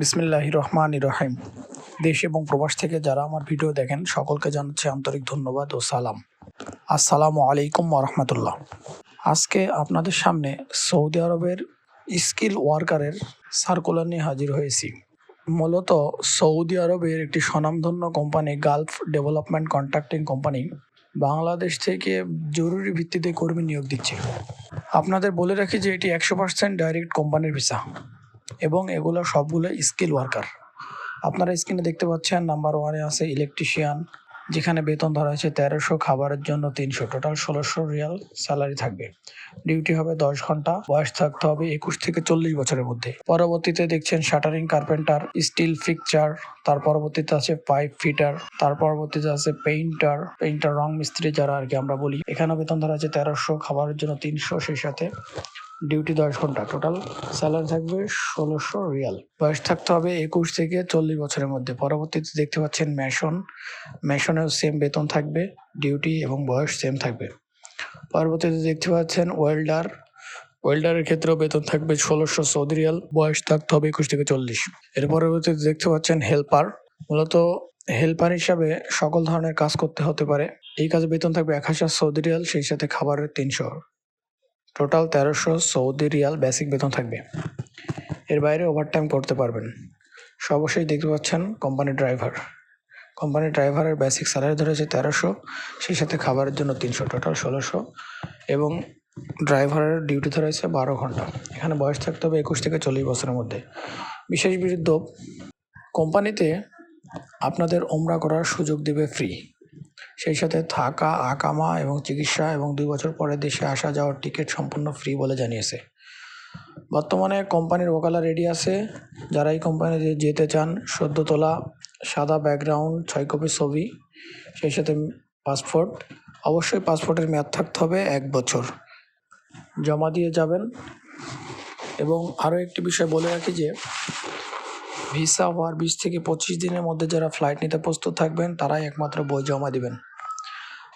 বিসমিল্লাহ রহমান রহিম। দেশ এবং প্রবাস থেকে যারা আমার ভিডিও দেখেন, সকলকে জানাচ্ছি আন্তরিক ধন্যবাদ ও সালাম। আসসালামু আলাইকুম রহমতুল্লাহ। আজকে আপনাদের সামনে সৌদি আরবের স্কিল ওয়ার্কারের সার্কুলার নিয়ে হাজির হয়েছি। মূলত সৌদি আরবের একটি স্বনামধন্য company, Gulf development contracting company, Bangladesh থেকে জরুরি ভিত্তিতে কর্মী নিয়োগ দিচ্ছে। আপনাদের বলে রাখি যে এটি একশো পার্সেন্ট ডাইরেক্ট কোম্পানির ভিসা। এবং এগুলো সবগুলো স্কিল ওয়ার্কার আপনারা স্ক্রিনে দেখতে পাচ্ছেন নাম্বার ওয়ানে আছে ইলেকট্রিশিয়ান যেখানে বেতন ধরা হয়েছে তেরোশো, খাবারের জন্য তিনশো টোটাল ষোলোশো রিয়াল স্যালারি থাকবে। ডিউটি হবে দশ ঘণ্টা, বয়স থাকতে হবে একুশ থেকে চল্লিশ বছরের মধ্যে। পরবর্তীতে দেখছেন শাটারিং কার্পেন্টার স্টিল ফিকচার তার পরবর্তীতে আছে পাইপ ফিটার তার পরবর্তীতে আছে পেইন্টার পেইন্টার রং মিস্ত্রি যারা আর কি আমরা বলি। এখানে বেতন ধরা আছে তেরোশো, খাবারের জন্য তিনশো, সেই সাথে ডিউটি দশ ঘণ্টা। টোটাল স্যালারি থাকবে ষোলোশো রিয়াল। বয়স থাকতে হবে একুশ থেকে চল্লিশ বছরের মধ্যে। পরবর্তীতে দেখতে পাচ্ছেন মেশন। মেশনেও সেম বেতন থাকবে, ডিউটি এবং বয়স সেম থাকবে। পরবর্তীতে দেখতে পাচ্ছেন ওয়েল্ডার। ওয়েল্ডারের ক্ষেত্রেও বেতন থাকবে ষোলোশো সৌদি রিয়াল। বয়স থাকতে হবে একুশ থেকে চল্লিশ। এর পরবর্তীতে দেখতে পাচ্ছেন হেল্পার। মূলত হেল্পার হিসাবে সকল ধরনের কাজ করতে হতে পারে। এই কাজে বেতন থাকবে এক হাজার সৌদি রিয়াল, সেই সাথে খাবারের তিনশো। টোটাল তেরোশো সৌদি রিয়াল বেসিক বেতন থাকবে। এর বাইরে ওভারটাইম করতে পারবেন। সর্বশেষ দেখতে পাচ্ছেন কোম্পানি ড্রাইভার কোম্পানি ড্রাইভারের বেসিক স্যালারি ধরেছে তেরোশো, সেই সাথে খাবারের জন্য তিনশো টোটাল ষোলোশো এবং ড্রাইভারের ডিউটি ধরেছে বারো ঘণ্টা। এখানে বয়স থাকতে হবে একুশ থেকে চল্লিশ বছরের মধ্যে। বিশেষ বিরুদ্ধ কোম্পানিতে আপনাদের ওমরা করার সুযোগ দেবে ফ্রি সেই সাথে থাকা, আকামা এবং চিকিৎসা এবং দুই বছর পরে দেশে আসা যাওয়ার টিকিট সম্পূর্ণ ফ্রি বলে জানিয়েছে। বর্তমানে কোম্পানির ওকালা রেডি আছে। যারা এই কোম্পানিতে যেতে চান সদ্য তোলা সাদা ব্যাকগ্রাউন্ড ছয় কপি ছবি, সেই সাথে পাসপোর্ট অবশ্যই পাসপোর্টের মেয়াদ থাকতে হবে এক বছর। জমা দিয়ে যাবেন। এবং আরও একটি বিষয় বলে রাখি যে ভিসা হওয়ার বিশ থেকে পঁচিশ দিনের মধ্যে যারা ফ্লাইট নিতে প্রস্তুত থাকবেন, তারাই একমাত্র বই জমা দিবেন।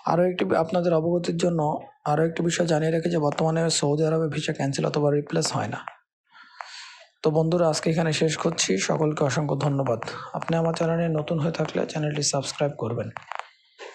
আরও একটি আপনাদের অবগতির জন্য আরও একটি বিষয় জানিয়ে রাখি যে বর্তমানে সৌদি আরবে ভিসা ক্যান্সেল অথবা রিপ্লেস হয় না। তো বন্ধুরা, আজকে এখানে শেষ করছি। সকলকে অসংখ্য ধন্যবাদ। আপনি আমার চ্যানেলে নতুন হয়ে থাকলে চ্যানেলটি সাবস্ক্রাইব করবেন।